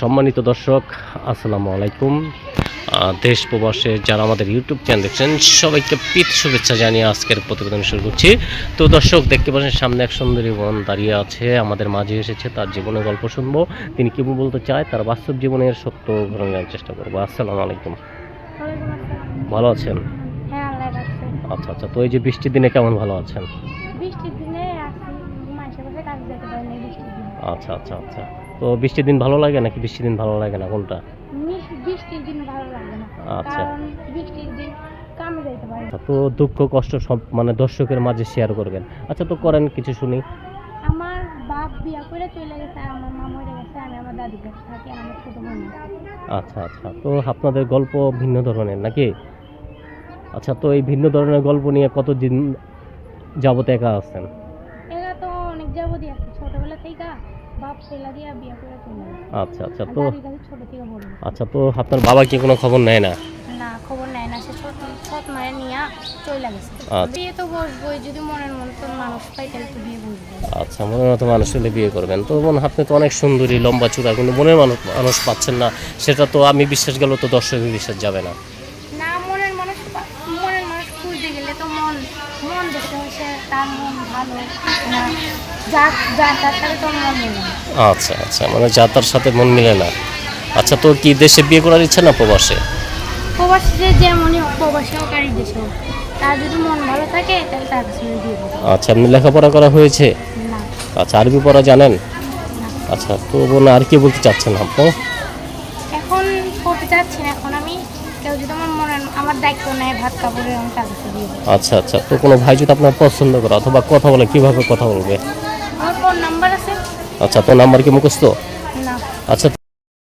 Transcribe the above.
সম্মানিত দর্শক আসসালামু আলাইকুম। দেশ প্রবাসে যারা আমাদের ইউটিউব চ্যানেল দেখছেন সবাইকে পিত শুভেচ্ছা জানিয়ে আজকের প্রতিবেদন শুরু করছি। তো দর্শক দেখতে পাচ্ছেন সামনে এক সুন্দরী বোন দাঁড়িয়ে আছে আমাদের মাঝে এসেছে তার জীবনের গল্প শুনব। তিনি কি বলতে চায় তার বাস্তব জীবনের সত্য ঘটনা জানার চেষ্টা করব। আসসালামু আলাইকুম। ভালো আছেন? হ্যাঁ আচ্ছা আচ্ছা তো এই যে বৃষ্টির দিনে কেমন ভালো আছেন? আচ্ছা আচ্ছা আচ্ছা। তো বৃষ্টির দিন ভালো লাগে নাকি বৃষ্টির দিন ভালো লাগে না কোনটা? বৃষ্টির দিন ভালো লাগে না। আচ্ছা। বৃষ্টির দিন কামে যাইতে পারি তো দুঃখ কষ্ট সব মানে দর্শকের মাঝে শেয়ার করবেন। আচ্ছা তো করেন কিছু শুনি। আমার বাপ বিয়া করে চলে গেছে আমার মা মরে গেছে আমি আমার দাদির কাছে থাকি আমার ছোট বোন আচ্ছা আচ্ছা। তো আপনাদের গল্প ভিন্ন ধরনের নাকি? আচ্ছা তো এই ভিন্ন ধরনের গল্প নিয়ে কতদিন যাবত একা আছেন? এরা তো অনেক যাবতীয় ছোটবেলা থেকে বাপ ছেলা দিয়া বিয়া করে চলে গেছে। আচ্ছা আচ্ছা তো দাদির কাছে ছোট থেকে বড়। আচ্ছা তো আপনার বাবা কি কোনো খবর নেয় না? না খবর নেয় না। সে ছোট ছোট মায়ের নিয়ে চলে গেছে। আচ্ছা। বিয়ে তো বসবোই যদি মনের মতন মানুষ পাই তাহলে তো বিয়ে বসবো। আচ্ছা মনের মতো মানুষ হলে বিয়ে করবেন। তো বোন আপনি তো অনেক সুন্দরী লম্বা চূড়া কিন্তু মনের মানুষ মানুষ পাচ্ছেন না। সেটা তো আমি বিশ্বাস গেল তো দর্শকের বিশ্বাস যাবে না মনের মানুষ পা- মনের মানুষ খুঁজতে গেলে তো মন মন দেখতে হচ্ছে তার মন ভালো না। যা যা তার সাথে তো মন নেই। আচ্ছা আচ্ছা মানে যা তার সাথে মন মিলে না। আচ্ছা তো কি দেশে বিয়ে করার ইচ্ছা না প্রবাসে? প্রবাসী যে যেমনই হোক প্রবাসী হোক আর দেশে হোক তার যদি মন ভালো থাকে তাহলে তার কাছে আমি দিয়ে দেবো আচ্ছা আপনি লেখাপড়া করা হয়েছে? না। আচ্ছা আরবি পড়া জানেন? আচ্ছা তো বোন আর কি বলতে চাচ্ছেন আপনি এখন করতে চাচ্ছি না এখন আমি কেউ যদি আমার মনের আমার দায়িত্ব নেয় ভাত কাপড়ে আমি তার দিয়ে দেবো আচ্ছা আচ্ছা। তো কোনো ভাই যদি আপনার পছন্দ করে অথবা কথা বলে কীভাবে কথা বলবে? আমার ফোন নাম্বার আছে? আচ্ছা তো নাম্বার কি মুখস্থ? না। আচ্ছা